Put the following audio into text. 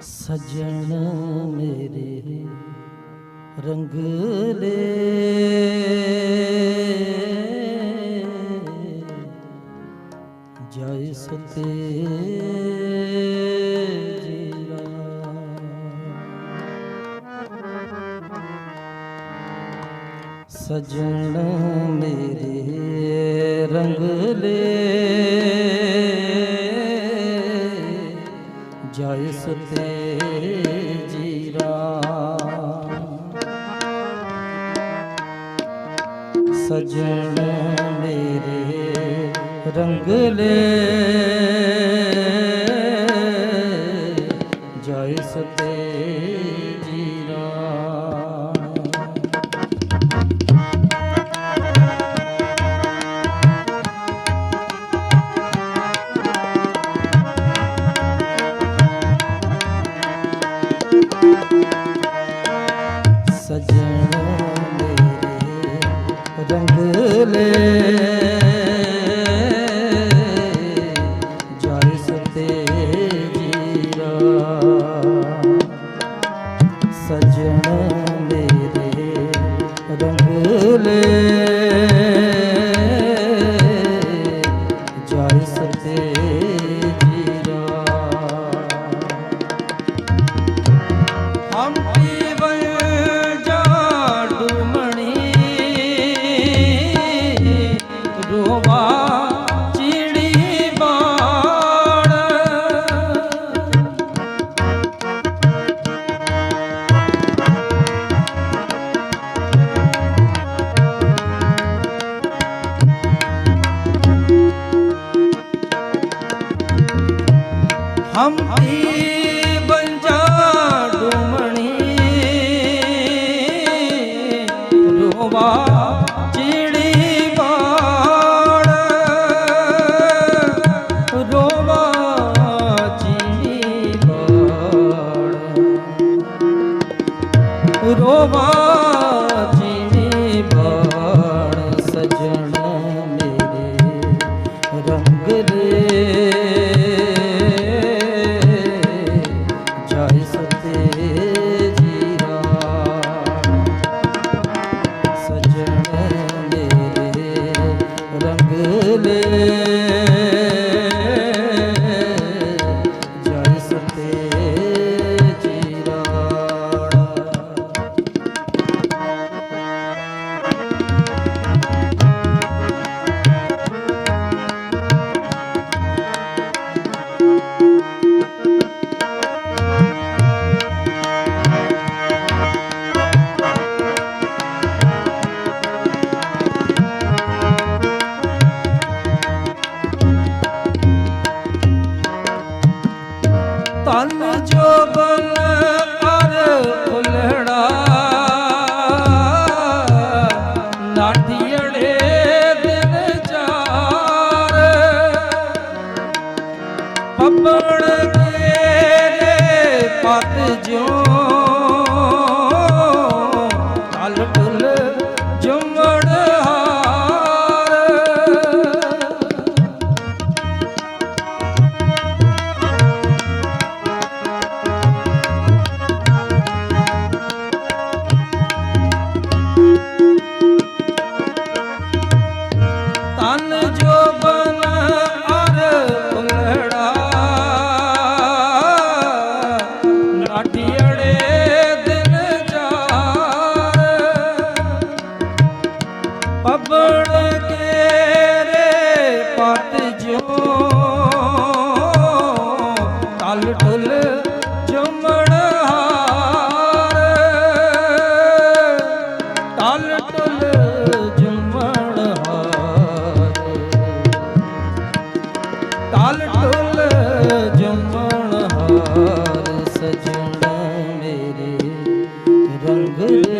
ਸਜਣ ਮੇਰੇ ਰੰਗਲੇ ਜੈ ਸਤੇ ਸਜਣ ਮੇਰੇ ਰੰਗਲੇ ਸੁਤੇ ਜੀਰਾ। ਸਜਣ ਮੇਰੇ ਰੰਗਲੇ ਜੰਗਲੇ। ਜਾਇ ਸਤੇ ਜੀਰਾ। ਰੰਗਲੇ। હમતી બંજા ડુમણી રોવા પણ Yeah.